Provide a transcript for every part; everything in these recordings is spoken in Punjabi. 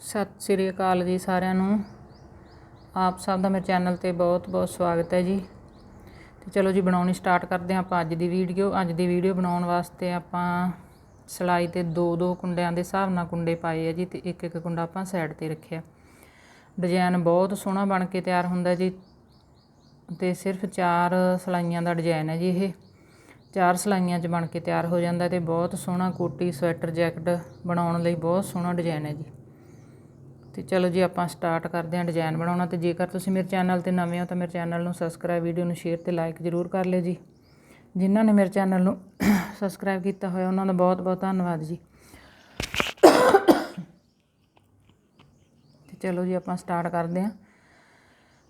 ਸਤਿ ਸ੍ਰੀ ਅਕਾਲ ਜੀ ਸਾਰਿਆਂ ਨੂੰ। ਆਪ ਸਭ ਦਾ ਮੇਰੇ ਚੈਨਲ ਤੇ ਬਹੁਤ-ਬਹੁਤ ਸਵਾਗਤ ਹੈ ਜੀ। ਤੇ ਚਲੋ ਜੀ, ਬਣਾਉਣੀ ਸਟਾਰਟ ਕਰਦੇ ਹਾਂ ਆਪਾਂ ਅੱਜ ਦੀ ਵੀਡੀਓ। ਅੱਜ ਦੀ ਵੀਡੀਓ ਬਣਾਉਣ ਵਾਸਤੇ ਆਪਾਂ ਸਿਲਾਈ ਤੇ ਦੋ ਦੋ ਕੁੰਡਿਆਂ ਦੇ ਹਿਸਾਬ ਨਾਲ ਕੁੰਡੇ ਪਾਏ ਆ ਜੀ ਤੇ ਇੱਕ ਇੱਕ ਕੁੰਡਾ ਆਪਾਂ ਸਾਈਡ ਤੇ ਰੱਖਿਆ। ਡਿਜ਼ਾਈਨ ਬਹੁਤ ਸੋਹਣਾ ਬਣ ਕੇ ਤਿਆਰ ਹੁੰਦਾ ਜੀ ਤੇ ਸਿਰਫ ਚਾਰ ਸਲਾਈਆਂ ਦਾ ਡਿਜ਼ਾਈਨ ਹੈ ਜੀ ਇਹ। ਚਾਰ ਸਲਾਈਆਂ 'ਚ ਬਣ ਕੇ ਤਿਆਰ ਹੋ ਜਾਂਦਾ ਤੇ ਬਹੁਤ ਸੋਹਣਾ ਕੋਟੀ, ਸਵੈਟਰ, ਜੈਕਟ ਬਣਾਉਣ ਲਈ ਬਹੁਤ ਸੋਹਣਾ ਡਿਜ਼ਾਈਨ ਹੈ ਜੀ। ਤੇ ਚਲੋ ਜੀ ਆਪਾਂ ਸਟਾਰਟ ਕਰਦੇ ਹਾਂ ਡਿਜ਼ਾਈਨ ਬਣਾਉਣਾ ਤੇ ਜੇਕਰ ਤੁਸੀਂ ਮੇਰੇ ਚੈਨਲ ਤੇ ਨਵੇਂ ਹੋ ਤਾਂ ਮੇਰੇ ਚੈਨਲ ਨੂੰ ਸਬਸਕ੍ਰਾਈਬ ਵੀਡੀਓ ਨੂੰ ਸ਼ੇਅਰ ਤੇ ਲਾਈਕ ਜ਼ਰੂਰ ਕਰ ਲਿਓ ਜੀ। ਜਿਨ੍ਹਾਂ ਨੇ ਮੇਰੇ ਚੈਨਲ ਨੂੰ ਸਬਸਕ੍ਰਾਈਬ ਕੀਤਾ ਹੋਇਆ, ਉਹਨਾਂ ਦਾ ਬਹੁਤ ਬਹੁਤ ਧੰਨਵਾਦ ਜੀ। ਤੇ ਚਲੋ ਜੀ ਆਪਾਂ ਸਟਾਰਟ ਕਰਦੇ ਹਾਂ।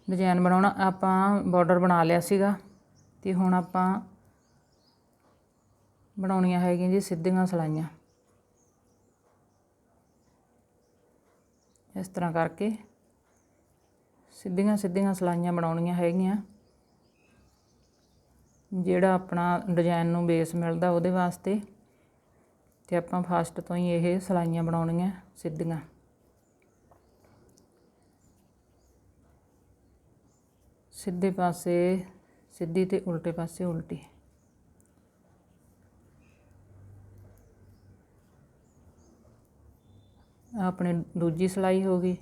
ਡਿਜ਼ਾਈਨ ਬਣਾਉਣਾ, ਆਪਾਂ ਬਾਰਡਰ ਬਣਾ ਲਿਆ ਸੀਗਾ ਤੇ ਹੁਣ ਆਪਾਂ ਬਣਾਉਣੀਆਂ ਹੈਗੀਆਂ ਜੀ ਸਿੱਧੀਆਂ ਸਲਾਈਆਂ। ਇਸ ਤਰ੍ਹਾਂ ਕਰਕੇ ਸਿੱਧੀਆਂ ਸਿੱਧੀਆਂ ਸਲਾਈਆਂ ਬਣਾਉਣੀਆਂ ਹੈਗੀਆਂ। ਜਿਹੜਾ ਆਪਣਾ ਡਿਜ਼ਾਈਨ ਨੂੰ ਬੇਸ ਮਿਲਦਾ ਉਹਦੇ ਵਾਸਤੇ ਤੇ ਆਪਾਂ ਫਸਟ ਤੋਂ ਹੀ ਇਹ ਸਲਾਈਆਂ ਬਣਾਉਣੀਆਂ ਸਿੱਧੀਆਂ। ਸਿੱਧੇ ਪਾਸੇ ਸਿੱਧੀ ਤੇ ਉਲਟੇ ਪਾਸੇ ਉਲਟੀ। ਆਪਣੀ ਦੂਜੀ ਸਲਾਈ ਹੋ ਗਈ।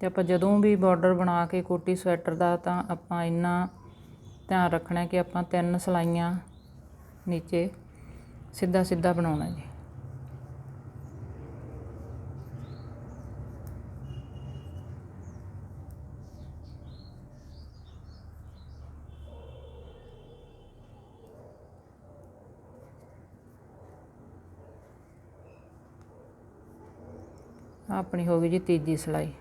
ਤੇ ਆਪਾਂ ਜਦੋਂ ਵੀ ਬਾਰਡਰ ਬਣਾ ਕੇ ਕੋਟੀ ਸਵੈਟਰ ਦਾ ਤਾਂ ਆਪਾਂ ਇੰਨਾ ਧਿਆਨ ਰੱਖਣਾ ਕਿ ਆਪਾਂ ਤਿੰਨ ਸਲਾਈਆਂ ਨੀਚੇ ਸਿੱਧਾ ਸਿੱਧਾ ਬਣਾਉਣਾ ਜੀ। ਆਪਣੀ ਹੋ ਗਈ ਜੀ ਤੀਜੀ ਸਲਾਈ।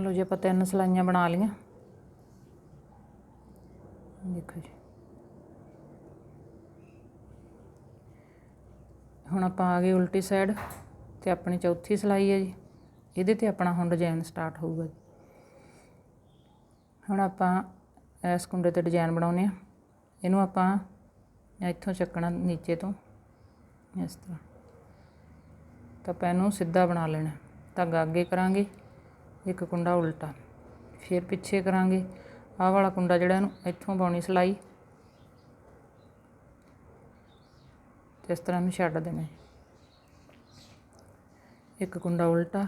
ਲਓ ਜੀ ਆਪਾਂ ਤਿੰਨ ਸਲਾਈਆਂ ਬਣਾ ਲਈਆਂ। ਦੇਖੋ ਜੀ। ਹੁਣ ਆਪਾਂ ਆ ਗਏ ਉਲਟੀ ਸਾਈਡ ਤੇ ਆਪਣੀ ਚੌਥੀ ਸਲਾਈ ਹੈ ਜੀ। ਇਹਦੇ ਤੇ ਆਪਣਾ ਹੁਣ ਡਿਜ਼ਾਈਨ ਸਟਾਰਟ ਹੋਊਗਾ ਜੀ। ਹੁਣ ਆਪਾਂ ਇਸ ਕੁੰਡੇ ਤੇ ਡਿਜ਼ਾਈਨ ਬਣਾਉਨੇ ਆ ਇਹਨੂੰ ਆਪਾਂ ਇੱਥੋਂ ਚੱਕਣਾ ਨੀਚੇ ਤੋਂ। ਇਸ ਤਰ੍ਹਾਂ। ਤਾਂ ਆਪਾਂ ਇਹਨੂੰ ਸਿੱਧਾ ਬਣਾ ਲੈਣਾ। ਧਾਗਾ ਅੱਗੇ ਕਰਾਂਗੇ। ਇੱਕ ਕੁੰਡਾ ਉਲਟਾ। ਫਿਰ ਪਿੱਛੇ ਕਰਾਂਗੇ। ਆਹ ਵਾਲਾ ਕੁੰਡਾ ਜਿਹੜਾ ਇਹਨੂੰ ਇੱਥੋਂ ਪਾਉਣੀ ਸਲਾਈ। ਇਸ ਤਰ੍ਹਾਂ ਨੂੰ ਛੱਡ ਦੇਣਾ ਇੱਕ ਕੁੰਡਾ ਉਲਟਾ।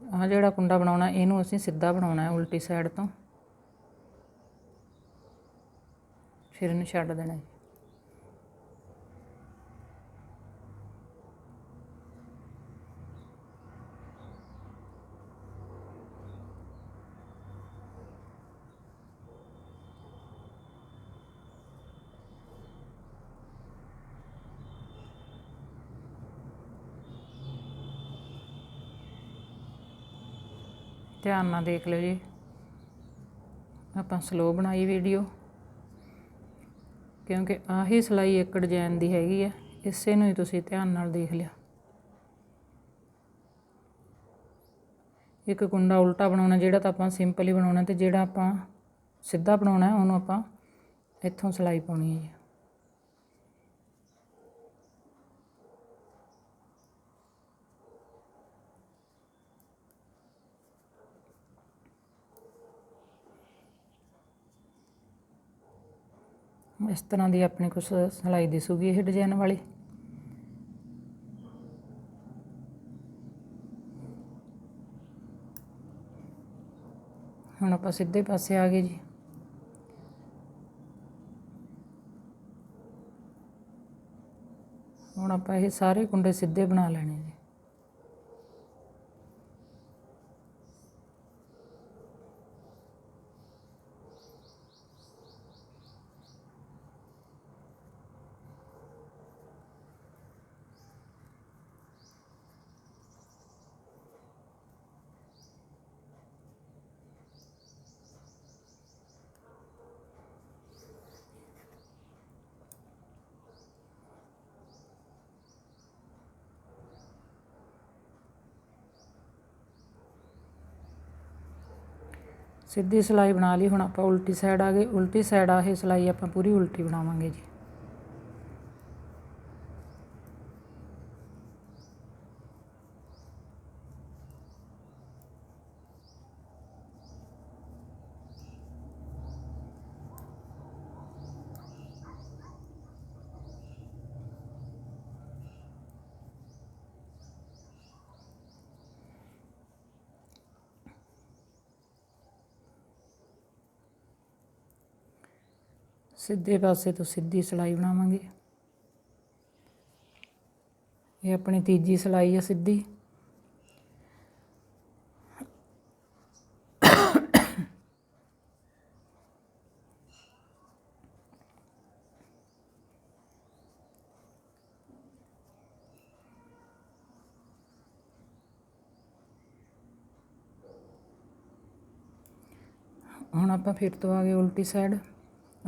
ਆਹ ਜਿਹੜਾ ਕੁੰਡਾ ਬਣਾਉਣਾ, ਇਹਨੂੰ ਅਸੀਂ ਸਿੱਧਾ ਬਣਾਉਣਾ ਹੈ ਉਲਟੀ ਸਾਈਡ ਤੋਂ। ਫਿਰ ਇਹਨੂੰ ਛੱਡ ਦੇਣਾ ਧਿਆਨ ਨਾਲ ਦੇਖ ਲਿਓ ਜੀ। ਆਪਾਂ ਸਲੋ ਬਣਾਈ ਵੀਡੀਓ ਕਿਉਂਕਿ ਆਹੀ ਸਲਾਈ ਇੱਕ ਡਿਜ਼ਾਈਨ ਦੀ ਹੈਗੀ ਆ। ਇਸੇ ਨੂੰ ਹੀ ਤੁਸੀਂ ਧਿਆਨ ਨਾਲ ਦੇਖ ਲਿਆ ਇੱਕ ਕੁੰਡਾ ਉਲਟਾ ਬਣਾਉਣਾ, ਜਿਹੜਾ ਤਾਂ ਆਪਾਂ ਸਿੰਪਲ ਹੀ ਬਣਾਉਣਾ ਤੇ ਜਿਹੜਾ ਆਪਾਂ ਸਿੱਧਾ ਬਣਾਉਣਾ, ਉਹਨੂੰ ਆਪਾਂ ਇੱਥੋਂ ਸਲਾਈ ਪਾਉਣੀ ਹੈ ਜੀ। ਇਸ ਤਰ੍ਹਾਂ ਦੀ ਆਪਣੀ ਕੁਛ ਸਿਲਾਈ ਦਿਸੂਗੀ ਇਹ ਡਿਜ਼ਾਈਨ ਵਾਲੀ। ਹੁਣ ਆਪਾਂ ਸਿੱਧੇ ਪਾਸੇ ਆ ਗਏ ਜੀ। ਹੁਣ ਆਪਾਂ ਇਹ ਸਾਰੇ ਕੁੰਡੇ ਸਿੱਧੇ ਬਣਾ ਲੈਣੇ ਸਿੱਧੀ ਸਿਲਾਈ ਬਣਾ ਲਈ, ਹੁਣ ਆਪਾਂ ਉਲਟੀ ਸਾਈਡ ਆ ਗਏ, ਉਲਟੀ ਸਾਈਡ ਆ ਇਹ ਸਿਲਾਈ ਆਪਾਂ ਪੂਰੀ ਉਲਟੀ ਬਣਾਵਾਂਗੇ ਜੀ। ਸਿੱਧੇ ਪਾਸੇ ਤੋਂ ਸਿੱਧੀ ਸਿਲਾਈ ਬਣਾਵਾਂਗੇ। ਇਹ ਆਪਣੀ ਤੀਜੀ ਸਿਲਾਈ ਆ ਸਿੱਧੀ। ਹੁਣ ਆਪਾਂ ਫਿਰ ਤੋਂ ਆ ਗਏ ਉਲਟੀ ਸਾਈਡ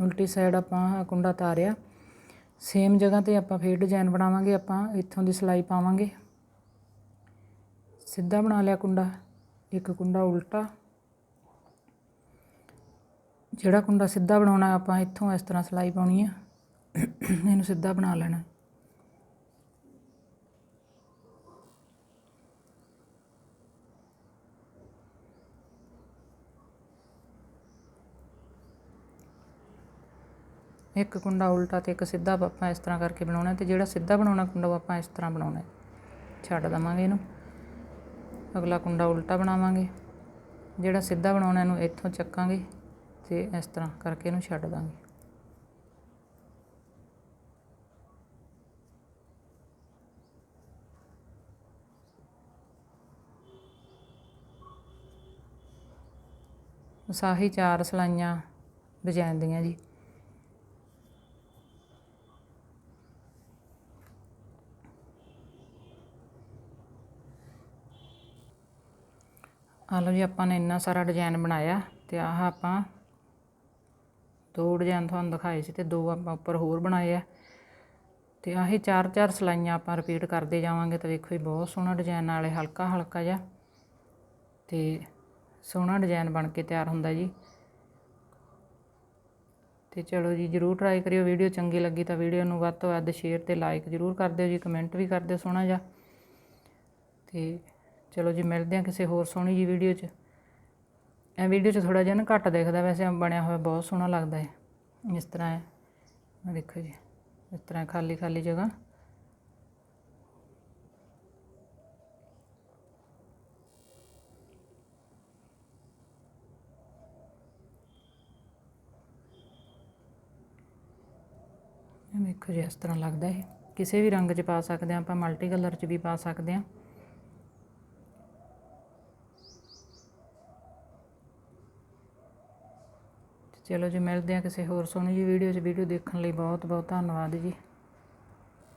ਉਲਟੀ ਸਾਈਡ ਆਪਾਂ ਆਹ ਕੁੰਡਾ ਤਾਰਿਆ। ਸੇਮ ਜਗ੍ਹਾ ਤੇ ਆਪਾਂ ਫੇਰ ਡਿਜ਼ਾਈਨ ਬਣਾਵਾਂਗੇ, ਆਪਾਂ ਇੱਥੋਂ ਦੀ ਸਿਲਾਈ ਪਾਵਾਂਗੇ। ਸਿੱਧਾ ਬਣਾ ਲਿਆ ਕੁੰਡਾ, ਇੱਕ ਕੁੰਡਾ ਉਲਟਾ। ਜਿਹੜਾ ਕੁੰਡਾ ਸਿੱਧਾ ਬਣਾਉਣਾ ਆਪਾਂ ਇੱਥੋਂ ਇਸ ਤਰ੍ਹਾਂ ਸਿਲਾਈ ਪਾਉਣੀ ਆ, ਇਹਨੂੰ ਸਿੱਧਾ ਬਣਾ ਲੈਣਾ। ਇੱਕ ਕੁੰਡਾ ਉਲਟਾ ਤੇ ਇੱਕ ਸਿੱਧਾ ਆਪਾਂ ਇਸ ਤਰ੍ਹਾਂ ਕਰਕੇ ਬਣਾਉਣਾ ਤੇ ਜਿਹੜਾ ਸਿੱਧਾ ਬਣਾਉਣਾ ਕੁੰਡਾ ਉਹ ਆਪਾਂ ਇਸ ਤਰ੍ਹਾਂ ਬਣਾਉਣਾ ਛੱਡ ਦਵਾਂਗੇ ਇਹਨੂੰ। ਅਗਲਾ ਕੁੰਡਾ ਉਲਟਾ ਬਣਾਵਾਂਗੇ। ਜਿਹੜਾ ਸਿੱਧਾ ਬਣਾਉਣਾ ਇਹਨੂੰ ਇੱਥੋਂ ਚੱਕਾਂਗੇ ਤੇ ਇਸ ਤਰ੍ਹਾਂ ਕਰਕੇ ਇਹਨੂੰ ਛੱਡ ਦਾਂਗੇ। ਸਾਹੀ ਚਾਰ ਸਲਾਈਆਂ ਡਿਜ਼ਾਈਨ ਦੀਆਂ ਜੀ। ਆ ਲਓ ਜੀ, ਆਪਾਂ ਨੇ ਇੰਨਾ ਸਾਰਾ ਡਿਜ਼ਾਈਨ ਬਣਾਇਆ ਤੇ ਆਹ ਆਪਾਂ ਦੋ ਡਿਜ਼ਾਈਨ ਤੁਹਾਨੂੰ ਦਿਖਾਏ ਸੀ ਤੇ ਦੋ ਆਪਾਂ ਉੱਪਰ ਹੋਰ ਬਣਾਏ ਆ। ਤੇ ਆਹੀ ਚਾਰ ਚਾਰ ਸਲਾਈਆਂ ਆਪਾਂ ਰਿਪੀਟ ਕਰਦੇ ਜਾਵਾਂਗੇ ਤਾਂ ਵੇਖੋ ਜੀ, ਬਹੁਤ ਸੋਹਣਾ ਡਿਜ਼ਾਈਨ ਨਾਲੇ ਹਲਕਾ ਹਲਕਾ ਜਿਹਾ ਤੇ ਸੋਹਣਾ ਡਿਜ਼ਾਈਨ ਬਣ ਕੇ ਤਿਆਰ ਹੁੰਦਾ ਜੀ। ਤੇ ਚਲੋ ਜੀ, ਜਰੂਰ ਟਰਾਈ ਕਰਿਓ ਵੀਡੀਓ ਚੰਗੀ ਲੱਗੀ ਤਾਂ ਵੀਡੀਓ ਨੂੰ ਵੱਧ ਤੋਂ ਵੱਧ ਸ਼ੇਅਰ ਤੇ ਲਾਈਕ ਜਰੂਰ ਕਰ ਦਿਓ ਜੀ ਕਮੈਂਟ ਵੀ ਕਰ ਦਿਓ ਸੋਹਣਾ ਜਿਹਾ। ਤੇ ਚਲੋ ਜੀ ਮਿਲਦੇ ਹਾਂ ਕਿਸੇ ਹੋਰ ਸੋਹਣੀ ਜੀ ਵੀਡੀਓ 'ਚ। ਇਹ ਵੀਡੀਓ 'ਚ ਥੋੜਾ ਜਿਹਾ ਨਾ ਘੱਟ ਦਿਖਦਾ, ਵੈਸੇ ਬਣਿਆ ਹੋਇਆ ਬਹੁਤ ਸੋਹਣਾ ਲੱਗਦਾ ਹੈ। ਇਸ ਤਰ੍ਹਾਂ ਹੈ। ਆ ਦੇਖੋ ਜੀ, ਇਸ ਤਰ੍ਹਾਂ ਖਾਲੀ ਖਾਲੀ ਜਗ੍ਹਾ। ਦੇਖੋ ਜੀ, ਇਸ ਤਰ੍ਹਾਂ ਲੱਗਦਾ ਹੈ। ਕਿਸੇ ਵੀ ਰੰਗ 'ਚ ਪਾ ਸਕਦੇ ਹਾਂ ਆਪਾਂ ਮਲਟੀ ਕਲਰ 'ਚ ਵੀ ਪਾ ਸਕਦੇ ਹਾਂ। ਚਲੋ ਜੀ ਮਿਲਦੇ ਹਾਂ ਕਿਸੇ ਹੋਰ ਸੋਹਣੀ ਜੀ ਵੀਡੀਓ 'ਚ। ਵੀਡੀਓ ਦੇਖਣ ਲਈ ਬਹੁਤ ਬਹੁਤ ਧੰਨਵਾਦ ਜੀ।